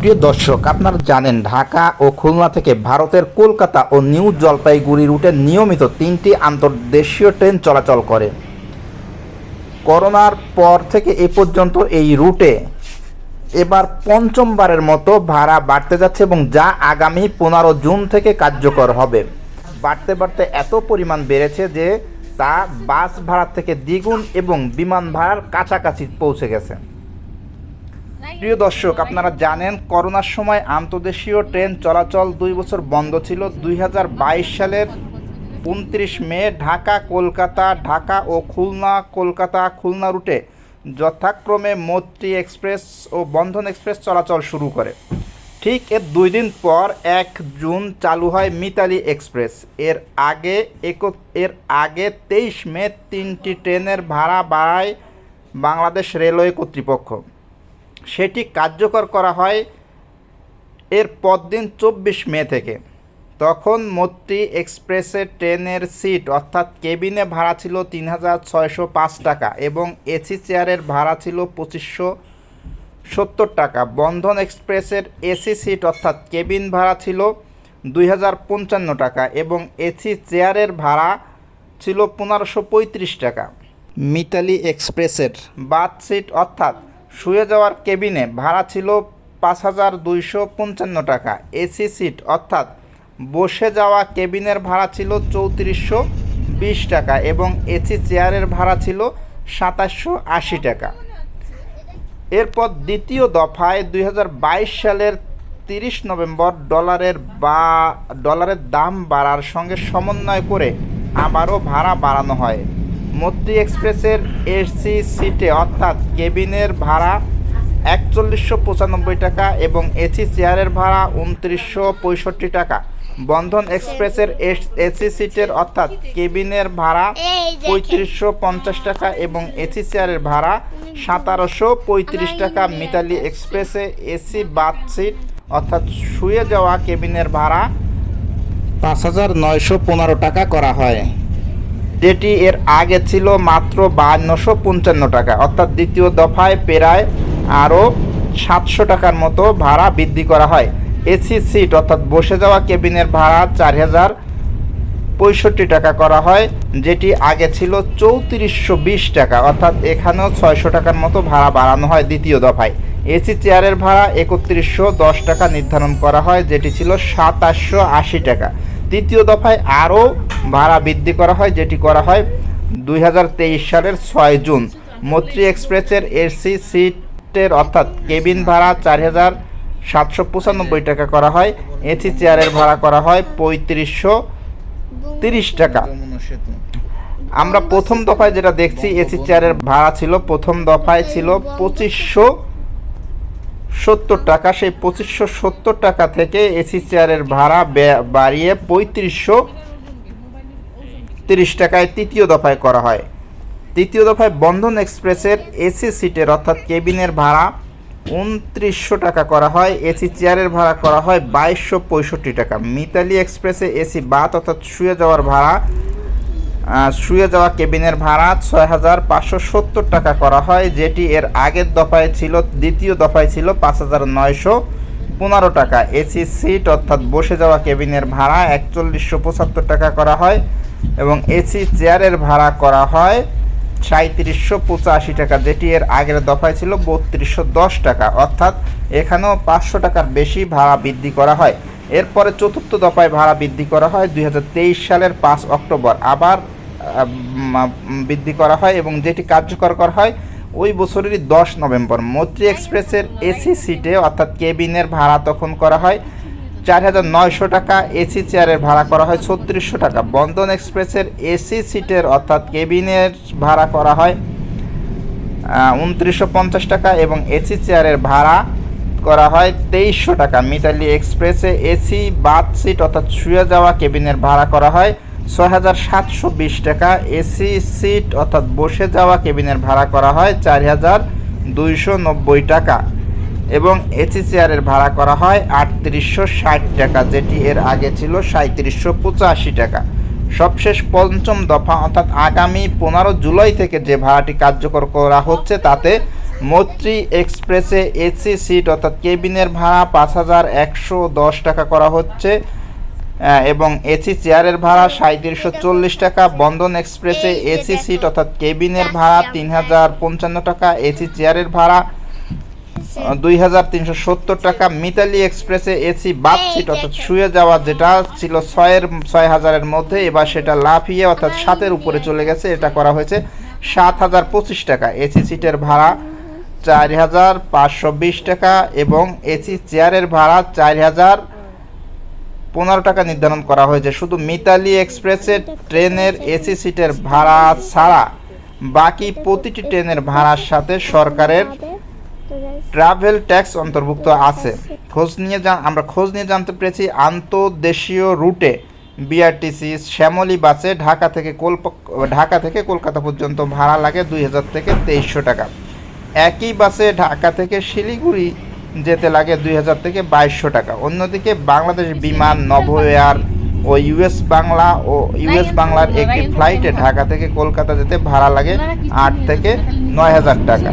প্রিয় দর্শক, আপনারা জানেন ঢাকা ও খুলনা থেকে ভারতের কলকাতা ও নিউ জলপাইগুড়ি রুটে নিয়মিত তিনটি আন্তর্দেশীয় ট্রেন চলাচল করে। করোনার পর থেকে এ পর্যন্ত এই রুটে এবার পঞ্চমবারের মতো ভাড়া বাড়তে যাচ্ছে এবং যা আগামী পনেরো জুন থেকে কার্যকর হবে। বাড়তে বাড়তে এত পরিমাণ বেড়েছে যে তা বাস ভাড়া থেকে দ্বিগুণ এবং বিমান ভাড়ার কাছাকাছি পৌঁছে গেছে। প্রিয় দর্শক, আপনারা জানেন করোনার সময় আন্তর্দেশীয় ট্রেন চলাচল দুই বছর বন্ধ ছিল। দুই হাজার বাইশ সালের উনত্রিশ মে ঢাকা, কলকাতা, ঢাকা ও খুলনা, কলকাতা, খুলনা রুটে যথাক্রমে মৈত্রী এক্সপ্রেস ও বন্ধন এক্সপ্রেস চলাচল শুরু করে। ঠিক এর দুই দিন পর এক জুন চালু হয় মিতালি এক্সপ্রেস। এর আগে এক এর আগে তেইশ মে তিনটি ট্রেনের ভাড়া বাড়ায় বাংলাদেশ রেলওয়ে কর্তৃপক্ষ। সেটি কার্যকর করা হয় এর পরদিন চব্বিশ মে থেকে। তখন মৈত্রী এক্সপ্রেসের ট্রেনের সিট, অর্থাৎ কেবিনে ভাড়া ছিল তিন হাজার ছয়শো পাঁচ টাকা এবং এসি চেয়ারের ভাড়া ছিল পঁচিশশো সত্তর টাকা। বন্ধন এক্সপ্রেসের এসি সিট, অর্থাৎ কেবিন ভাড়া ছিল দুই হাজার পঞ্চান্ন টাকা এবং এসি চেয়ারের ভাড়া ছিল পনেরোশো পঁয়ত্রিশ টাকা। মিতালি এক্সপ্রেসের বাথ সিট, অর্থাৎ শুয়ে যাওয়ার কেবিনে ভাড়া ছিল পাঁচ হাজার দুইশো পঞ্চান্ন টাকা। এসি সিট, অর্থাৎ বসে যাওয়া কেবিনের ভাড়া ছিল চৌত্রিশশো বিশ টাকা এবং এসি চেয়ারের ভাড়া ছিল সাতাশশো আশি টাকা। এরপর দ্বিতীয় দফায় দু হাজার বাইশ সালের তিরিশ নভেম্বর ডলারের বা, ডলারের দাম বাড়ার সঙ্গে সমন্বয় করে আবারও ভাড়া বাড়ানো হয়। মৈত্রী এক্সপ্রেসের এসি সিটে অর্থাৎ কেবিনের ভাড়া একচল্লিশশো পঁচানব্বই টাকা এবং এসি চেয়ারের ভাড়া উনত্রিশশো পঁয়ষট্টি টাকা। বন্ধন এক্সপ্রেসের এসি সিটের অর্থাৎ কেবিনের ভাড়া পঁয়ত্রিশশো পঞ্চাশ টাকা এবং এসি চেয়ারের ভাড়া সতেরোশো পঁয়ত্রিশ টাকা। মিতালি এক্সপ্রেসে এসি বাথ সিট অর্থাৎ শুয়ে যাওয়া কেবিনের ভাড়া পাঁচ হাজার নয়শো পনেরো টাকা করা হয়। যেটি এর আগে ছিল মাত্র বাহান্নশো পঞ্চান্ন টাকা। অর্থাৎ দ্বিতীয় দফায় প্রায় আরও সাতশো টাকার মতো ভাড়া বৃদ্ধি করা হয়। এসি সিট, অর্থাৎ বসে যাওয়া কেবিনের ভাড়া চার হাজার পঁয়ষট্টি টাকা করা হয়, যেটি আগে ছিল চৌত্রিশশো বিশ টাকা, অর্থাৎ এখানেও ছয়শো টাকার মতো ভাড়া বাড়ানো হয় দ্বিতীয় দফায়। এসি চেয়ারের ভাড়া একত্রিশশো দশ টাকা নির্ধারণ করা হয়, যেটি ছিল সাতাশশো আশি টাকা। তৃতীয় দফায় আরও ভাড়া বৃদ্ধি করা হয়, যেটি করা হয় দুই হাজার তেইশ সালের ছয় জুন। মৈত্রী এক্সপ্রেসের এসি সিটের অর্থাৎ কেবিন ভাড়া চার হাজার সাতশো পঁচানব্বই টাকা করা হয়। এসি চেয়ারের ভাড়া করা হয় পঁয়ত্রিশশো তিরিশ টাকা। আমরা প্রথম দফায় যেটা দেখছি, এসি চেয়ারের ভাড়া ছিল, প্রথম দফায় ছিল পঁচিশশো সত্তর টাকা। সেই পঁচিশশো সত্তর টাকা থেকে এসি চেয়ারের ভাড়া বাড়িয়ে পঁয়ত্রিশশো তিরিশ টাকায় তৃতীয় দফায় করা হয়। তৃতীয় দফায় বন্ধন এক্সপ্রেসের এসি সিটের অর্থাৎ কেবিনের ভাড়া উনত্রিশশো টাকা করা হয়। এসি চেয়ারের ভাড়া করা হয় বাইশশো পঁয়ষট্টি টাকা। মিতালি এক্সপ্রেসে এসি বাত অর্থাৎ শুয়ে যাওয়ার ভাড়া শুয়ে যাওয়া কেবিনের ভাড়া ছয় হাজার পাঁচশো সত্তর টাকা করা হয়, যেটি এর আগের দফায় ছিল, দ্বিতীয় দফায় ছিল পাঁচ হাজার নয়শো পনেরো টাকা। এসি সিট অর্থাৎ বসে যাওয়া কেবিনের ভাড়া একচল্লিশশো পঁচাত্তর টাকা করা হয়। এবং এসি চেয়ারের ভাড়া করা হয় সাঁত্রিশশো পঁচাশি টাকা। যেটি এর আগের দফায় ছিল বত্রিশশো দশ টাকা। অর্থাৎ এখানেও পাঁচশো টাকার বেশি ভাড়া বৃদ্ধি করা হয়। এরপরে চতুর্থ দফায় ভাড়া বৃদ্ধি করা হয় দুই হাজার তেইশ সালের পাঁচ অক্টোবর। আবার বৃদ্ধি করা হয় এবং যেটি কার্যকর করা হয় ওই বছরেরই দশ নভেম্বর। মৈত্রী এক্সপ্রেসের এসি সিটে অর্থাৎ কেবিনের ভাড়া তখন করা হয় চার হাজার নয়শো টাকা এসি চেয়ারের ভাড়া করা হয় ছত্রিশশো টাকা। বন্ধন এক্সপ্রেসের এসি সিটের অর্থাৎ কেবিনের ভাড়া করা হয় উনত্রিশশো পঞ্চাশ টাকা এবং এসি চেয়ারের ভাড়া করা হয় তেইশশো টাকা। মিতালি এক্সপ্রেসে এসি, বাথ সিট অর্থাৎ শুয়ে যাওয়া কেবিনের ভাড়া করা হয় ছয় হাজার সাতশো বিশ টাকা। এসি সিট অর্থাৎ বসে যাওয়া কেবিনের ভাড়া করা হয় চার হাজার দুইশো নব্বই টাকা। এবং এসি চেয়ারের ভাড়া করা হয় আটত্রিশশো ষাট টাকা, যেটি এর আগে ছিল সাঁত্রিশশো পঁচাশি টাকা। সবশেষ পঞ্চম দফা, অর্থাৎ আগামী পনেরো জুলাই থেকে যে ভাড়াটি কার্যকর করা হচ্ছে, তাতে মৈত্রী এক্সপ্রেসে এসি সিট, অর্থাৎ কেবিনের ভাড়া পাঁচ হাজার একশো দশ টাকা করা হচ্ছে এবং এসি চেয়ারের ভাড়া সাঁত্রিশশো চল্লিশ টাকা, বন্ধন এক্সপ্রেসে এসি সিট, অর্থাৎ কেবিনের ভাড়া তিন হাজার পঞ্চান্ন টাকা, এসি চেয়ারের ভাড়া দুই হাজার তিনশো সত্তর টাকা মিতালি এক্সপ্রেসে এসি বাথ সিট অর্থাৎ শুয়ে যাওয়া যেটা ছিল ছয়ের ছয় হাজারের মধ্যে এবার সেটা লাফিয়ে অর্থাৎ সাতের উপরে চলে গেছে এটা করা হয়েছে সাত হাজার পঁচিশ টাকা। এসি সিটের ভাড়া চার হাজার পাঁচশো বিশ টাকা এবং এসি চেয়ারের ভাড়া চার হাজার পনেরো টাকা নির্ধারণ করা হয়েছে। শুধু মিতালি এক্সপ্রেসের ট্রেনের এসি সিটের ভাড়া ছাড়া বাকি প্রতিটি ট্রেনের ভাড়ার সাথে সরকারের ট্রাভেল ট্যাক্স অন্তর্ভুক্ত আছে। খোঁজ নিয়ে আমরা খোঁজ নিয়ে জানতে পেরেছি, আন্তদেশীয় রুটে বিআরটিসি শ্যামলী বাসে ঢাকা থেকে কলপ ঢাকা থেকে কলকাতা পর্যন্ত ভাড়া লাগে দুই হাজার থেকে তেইশশো টাকা। একই বাসে ঢাকা থেকে শিলিগুড়ি যেতে লাগে দুই হাজার থেকে বাইশশো টাকা। অন্যদিকে বাংলাদেশ বিমান, নভ এয়ার ও ইউএস বাংলা ও ইউএস বাংলার একটি ফ্লাইটে ঢাকা থেকে কলকাতা যেতে ভাড়া লাগে আট থেকে নয় হাজার টাকা।